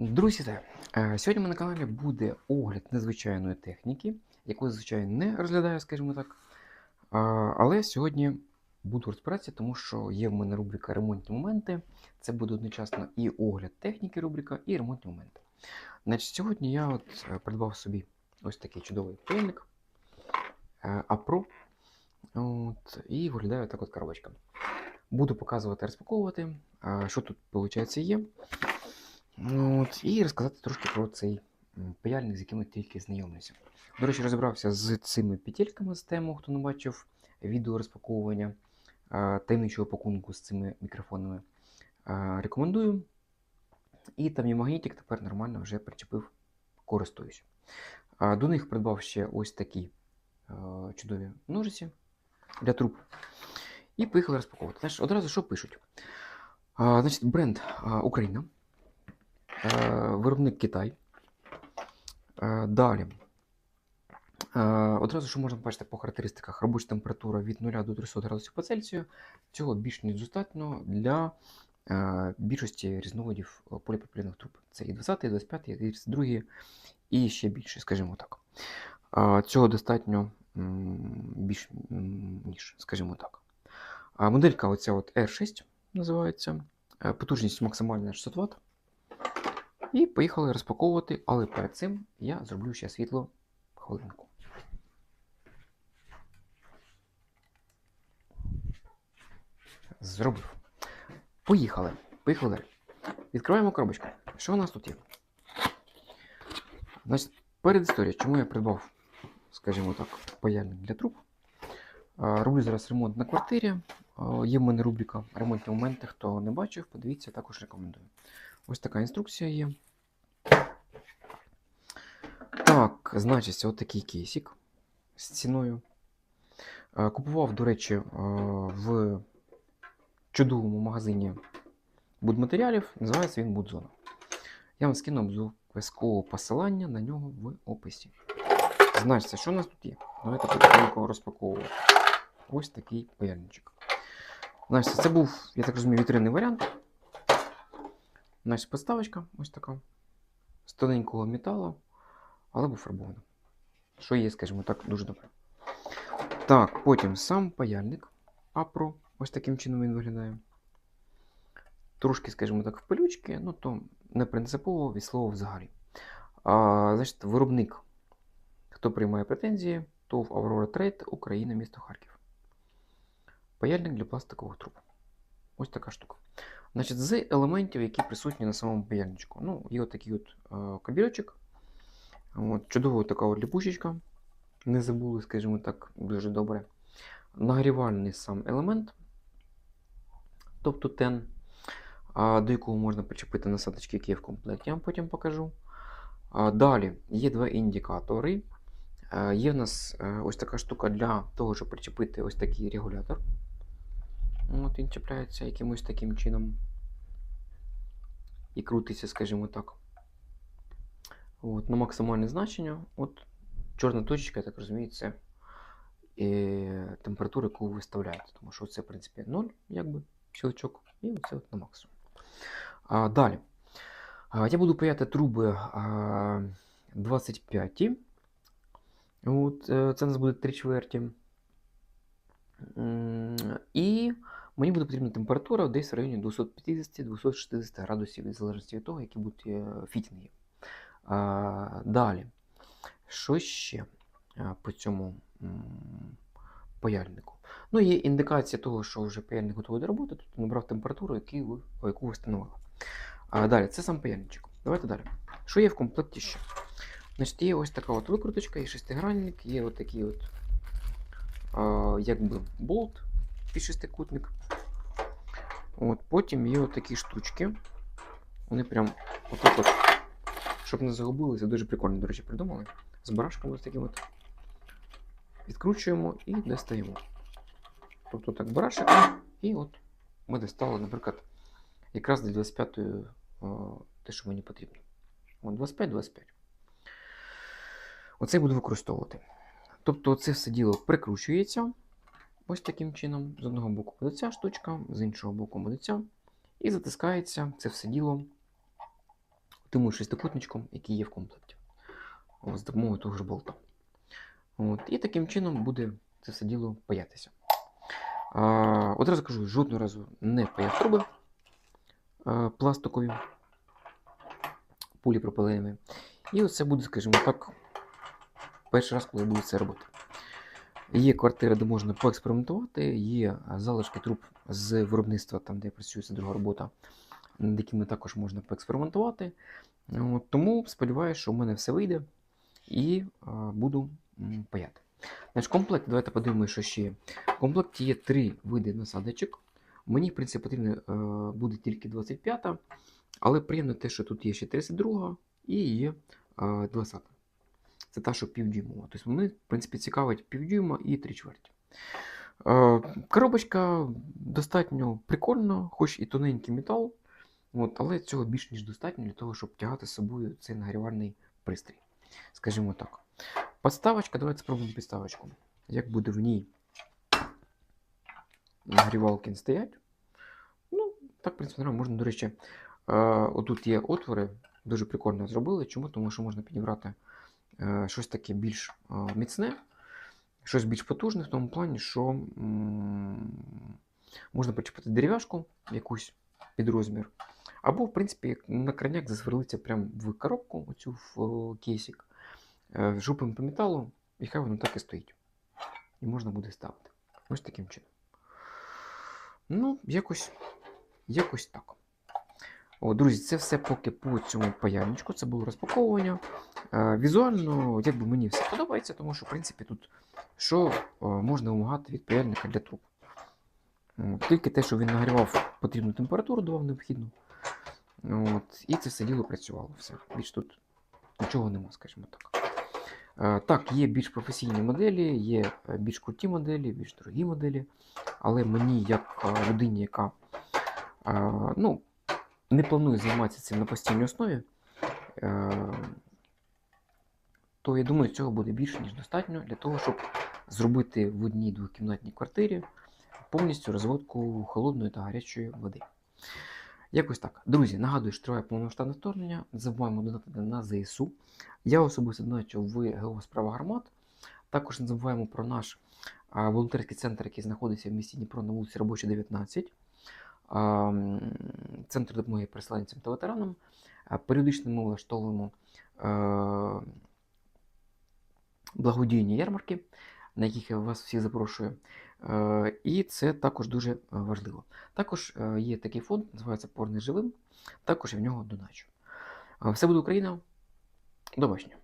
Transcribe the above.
Друзі! Е, сьогодні на каналі буде огляд незвичайної техніки, яку зазвичай не розглядаю, скажімо так. Але сьогодні буду розбиратися, тому що є в мене рубрика ремонтні моменти. Це буде одночасно і огляд техніки рубрика, і ремонтні моменти. Значить, сьогодні я от е, придбав собі ось такий чудовий пильник е, Апро. От, і виглядає так от коробочка. Буду показувати, розпаковувати, що тут, виходить, є. Ну, От, і розказати трошки про цей паяльник, з яким я тільки знайомлюся. До речі, розібрався з цими петельками з тему, хто не бачив відео розпаковування таємничого пакунку з цими мікрофонами. Рекомендую. І там є магнітик, тепер нормально вже причепив, користуюсь. До них придбав ще ось такі чудові ножиці для труб. І поїхали розпаковувати. Одразу що пишуть? Значить, бренд Україна. Е, Виробник Китай. Е, Далі. Е, Одразу, що можна бачити по характеристиках, робоча температура від 0 до 300 градусів по Цельсію. Цього більш ніж достатньо для більшості різновидів поліпропілених труб. Це і 20, і 25, і 32, і ще більше, скажімо так. Цього достатньо більш ніж, скажімо так. Моделька оця от R6 називається. Потужність максимальна 600 Вт. І поїхали розпаковувати, але перед цим я зроблю ще світло хвилинку. Зробив. Поїхали. Поїхали. Відкриваємо коробочку. Що у нас тут є? Значить, перед історією, чому я придбав, скажімо так, паяльник для труб. Роблю зараз ремонт на квартирі. Є в мене рубрика ремонтні моменти. Хто не бачив, подивіться, також рекомендую. Ось така інструкція є. Так, значить, от такий кейсик з ціною. Е, Купував, до речі, е, в чудовому магазині будматеріалів. Називається він Будзона. Я вам скину обов'язково посилання на нього в описі. Значить, що у нас тут є? Давайте потихеньку розпаковувати. Ось такий паяльничок. Значить, це був, я так розумію, вітринний варіант. Значить, подставочка ось така. З тоненького металу, але був фарбована. Що є, скажімо так, дуже добре. Так, потім сам паяльник Апро. Ось таким чином він виглядає. Трошки, скажімо так, в пилючки, ну то не принципово від слова взагалі. А, значить, виробник, хто приймає претензії, то в Aurora Trade Україна, місто Харків. Паяльник для пластикових труб. Ось така штука. Значить, з елементів, які присутні на самому паяльничку. Ну, є отакий от е, кабірочок. От, чудова така от ліпучечка. Не забули, скажімо так, дуже добре. Нагрівальний сам елемент, тобто тен, до якого можна причепити насадочки, які є в комплекті, я вам потім покажу. Далі є два індикатори. Е, Є в нас е, ось така штука для того, щоб причепити ось такий регулятор. От він чіпляється якимось таким чином. І крутиться, скажімо так. От, на максимальне значення. От чорна точка, я так розумію, це е, температура, яку ви виставляєте. Тому що це, в принципі, 0, якби, щелчок, і от на максимум. А, далі. А, я буду паяти труби а, 25. От, е, це у нас буде 3 чверті. І мені буде потрібна температура десь в районі 250-260 градусів, в залежності від того, які будуть е, фітінги. Далі. Що ще по цьому паяльнику? Ну, є індикація того, що вже паяльник готовий до роботи, тобто набрав температуру, яку ви, встановили. Далі, це сам паяльничок. Давайте далі. Що є в комплекті ще? Значить, є ось така от викруточка, є шестигранник, є от такий от а, якби болт під шестикутник. От, потім є от такі штучки. Вони прям отак от, щоб не загубилися, дуже прикольно, до речі, придумали. З барашками ось таким от. Відкручуємо і достаємо. Тобто так барашек, і от ми достали, наприклад, якраз для 25-ї те, що мені потрібно. От 25-25. Оце буду використовувати. Тобто це все діло прикручується ось таким чином. З одного боку буде ця штучка, з іншого боку буде ця. І затискається це все діло тим шестикутничком, який є в комплекті. З допомогою того ж болта. От, і таким чином буде це все діло паятися. А, одразу кажу, жодного разу не паяв труби а, пластикові, поліпропиленими. І оце буде, скажімо так, перший раз, коли буду це робити. Є квартири, де можна поекспериментувати, є залишки труб з виробництва, там, де я працюю, це друга робота, над якими також можна поекспериментувати. От, тому сподіваюся, що в мене все вийде і а, буду паяти. Значить, комплект, давайте подивимося, що ще є. В комплекті є три види насадочок. Мені, в принципі, потрібно е, буде тільки 25, але приємно те, що тут є ще 32 і є е, 20. Це та, що півдюймова. Тобто мене, в принципі, цікавить півдюйма і 3 чверті. Е, коробочка достатньо прикольна, хоч і тоненький метал, от, але цього більш ніж достатньо для того, щоб тягати з собою цей нагрівальний пристрій. Скажімо так. Подставочка, давайте спробуємо підставочку. Як буде в ній нагрівалки стоять. Ну, так, в принципі. Можна, до речі, е, отут є отвори, дуже прикольно зробили. Чому? Тому що можна підібрати щось таке більш е, міцне, щось більш потужне в тому плані, що можна почепити дерев'яшку якусь під розмір. Або, в принципі, на крайняк засверлиться прямо в коробку, оцю в кейсик, е, жупимо по металу, і хай воно так і стоїть. І можна буде ставити. Ось таким чином. Ну, якось, якось так. О, друзі, це все поки по цьому паяльничку. Це було розпаковування. Е, візуально, якби мені все подобається, тому що, в принципі, тут що е, можна вимагати від паяльника для труб. Тільки те, що він нагрівав потрібну температуру, давав необхідну. От, і це все діло працювало. Все. Більш тут нічого нема, скажімо так. Е, Так, є більш професійні моделі, є е, більш круті моделі, більш дорогі моделі. Але мені, як людині, яка ну, не планує займатися цим на постійній основі, е, то я думаю, цього буде більше, ніж достатньо для того, щоб зробити в одній двокімнатній квартирі повністю розводку холодної та гарячої води. Якось так. Друзі, нагадую, що триває повномасштабне вторгнення. Не забуваємо донатити на ЗСУ. Я особисто доначу в ГО справа гармат. Також не забуваємо про наш волонтерський центр, який знаходиться в місті Дніпро на вулиці Робоча, 19. Центр допомоги переселенцям та ветеранам. Періодично ми влаштовуємо е, благодійні ярмарки, на яких я вас всіх запрошую. Е, І це також дуже важливо. Також е, є такий фонд, називається Порний живим. Також я в нього доначу. Все буде Україна. До бачення.